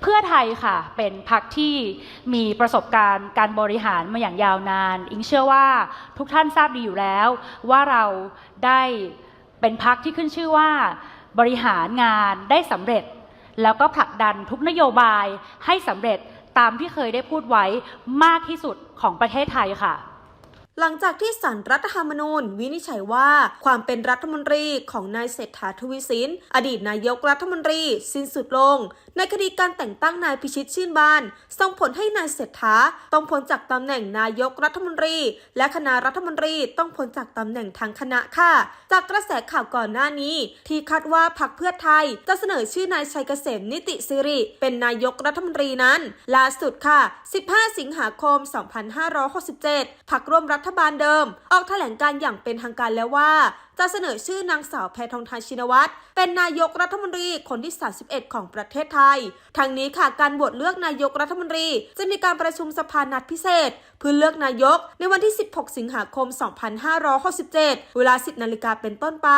เพื่อไทยค่ะเป็นพรรคที่มีประสบการณ์การบริหารมาอย่างยาวนาน อิงเชื่อว่าทุกท่านทราบดีอยู่แล้ว ว่าเราได้เป็นพรรคที่ขึ้นชื่อว่า บริหารงานได้สำเร็จ แล้วก็ผลักดันทุกนโยบายให้สำเร็จตามที่เคยได้พูดไว้มากที่สุดของประเทศไทยค่ะ หลังจากที่สารรัฐธรรมนูญ วินิจฉัยว่าความเป็นรัฐมนตรีของนายเศรษฐาทวีสิน อดีตนายกรัฐมนตรี สิ้นสุดลง ในคดีการแต่งตั้งนายพิชิตชื่นบาน ส่งผลให้นายเศรษฐาต้องพ้นจากตำแหน่งนายกรัฐมนตรี และคณะรัฐมนตรีต้องพ้นจากตำแหน่งทางคณะค่ะ จากกระแสข่าวก่อนหน้านี้ ที่คาดว่าพรรคเพื่อไทยจะเสนอชื่อนายชัยเกษมนิติสิริ เป็นนายกรัฐมนตรีนั้นล่าสุดค่ะ 15 สิงหาคม 2567พรรคร่วมรัฐบาลเดิม ออกแถลงการอย่างเป็นทางการแล้วว่า จะเสนอชื่อนางสาวแพทองทานชินวัตรเป็นนายกรัฐมนตรีคนที่ 31 ของประเทศไทยทางนี้ค่ะการโหวตเลือกนายกรัฐมนตรี จะมีการประชุมสภานัดพิเศษ เพื่อเลือกนายกในวันที่ 16 สิงหาคม 2567 เวลา 10 นาฬิกาเป็นต้นไป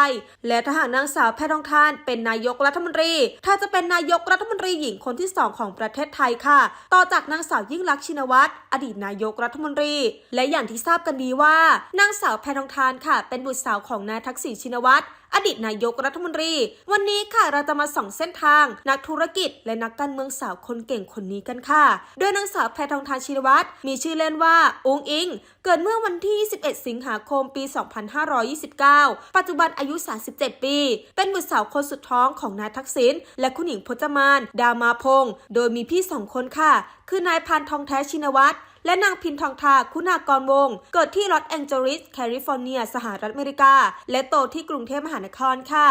และถ้าหากนางสาวแพทองทานเป็นนายกรัฐมนตรีถ้าจะเป็นนายกรัฐมนตรีหญิงคนที่ 2 ของประเทศไทยค่ะ ต่อจากนางสาวยิ่งลักษณ์ชินวัตรอดีตนายกรัฐมนตรี และอย่างที่ทราบกันดีว่า นางสาวแพทองทานค่ะ เป็นบุตรสาวของนายทักษิณชินวัตรอดีตนายกรัฐมนตรี วันนี้ค่ะเราจะมาส่องเส้นทาง นักธุรกิจและนักการเมืองสาวคนเก่งคนนี้กันค่ะ โดยนางสาวแพทองทานชินวัตรมีชื่อเล่นว่าอุงอิง เกิดเมื่อวันที่21สิงหาคมปี 2529 ปัจจุบันอายุ 37 ปี เป็นบุตรสาวคนสุดท้องของนายทักษิณและคุณหญิงพจมาน ดามาพงศ์โดยมีพี่สองคนค่ะ คือนายพานทองแท้ชินวัตร และนางพินทองทาคุณากรวง เกิดที่ลอสแองเจลิสแคลิฟอร์เนีย สหรัฐอเมริกา และโตที่กรุงเทพมหานครค่ะ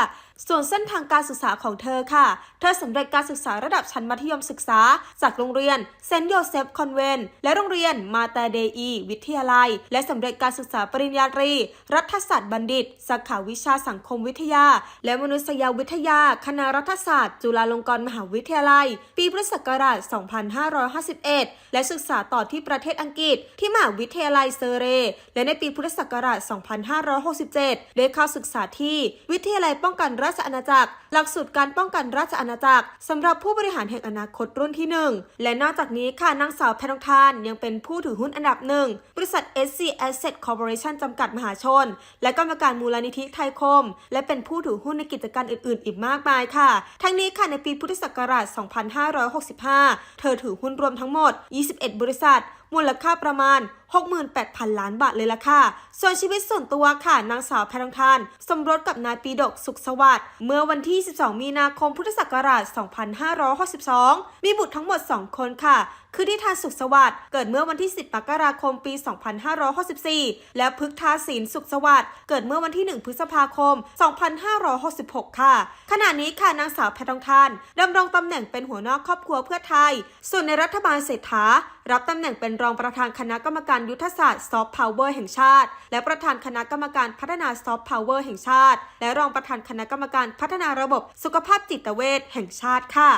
ส่วนเส้นทางการศึกษาของเธอค่ะ เธอสำเร็จการศึกษาระดับชั้นมัธยมศึกษา จากโรงเรียนเซนต์โยเซฟคอนเวนและโรงเรียนมาตาเดอีวิทยาลัย และสำเร็จการศึกษาปริญญาตรี รัฐศาสตร์บัณฑิต สาขาวิชาสังคมวิทยา และมนุษยวิทยา คณะรัฐศาสตร์ จุฬาลงกรณ์มหาวิทยาลัย ปีพุทธศักราช 2551 และศึกษาต่อที่ประเทศอังกฤษ ที่มหาวิทยาลัยเซเร และในปีพุทธศักราช 2567 ได้เข้าศึกษาที่วิทยาลัยป้องกันรัราชอาณาจักร หลักสูตรการป้องกันราชอาณาจักรสำหรับผู้บริหารแห่งอนาคตรุ่นที่ 1 และนอกจากนี้ค่ะนางสาวแพทองทานยังเป็นผู้ถือหุ้นอันดับหนึ่งบริษัท SC Asset Corporation จำกัดมหาชน และกรรมการมูลนิธิไทยคม และเป็นผู้ถือหุ้นในกิจการอื่น ๆ อีกมากมายค่ะ ทั้งนี้ค่ะในปีพุทธศักราช 2565 เธอถือหุ้นรวมทั้งหมด 21 บริษัท มูลค่าประมาณ 68,000 ล้านบาทเลยล่ะค่ะ ส่วนชีวิตส่วนตัวค่ะ นางสาวแพทองทาน สมรสกับนายปีดกสุขสวัสดิ์เมื่อวันที่ 12 มีนาคมพุทธศักราช 2562 มีบุตรทั้งหมด 2 คนค่ะคือทิทาสุขสวัสดิ์เกิดเมื่อวันที่ 10มกราคมปี 2564 และพฤกษาศีลสุขสวัสดิ์เกิดเมื่อวันที่ 1 พฤษภาคม 2566 ค่ะ ขณะนี้ค่ะนางสาวแพทองทานดำรงตำแหน่งเป็นหัวหน้าครอบครัวเพื่อไทย ส่วนในรัฐบาลเศรษฐา รับตำแหน่งเป็นรองประธานคณะกรรมการยุทธศาสตร์ซอฟต์พาวเวอร์แห่งชาติ และประธานคณะกรรมการพัฒนาซอฟต์พาวเวอร์แห่งชาติ และรองประธานคณะกรรมการพัฒนาระบบสุขภาพจิตเวชแห่งชาติค่ะ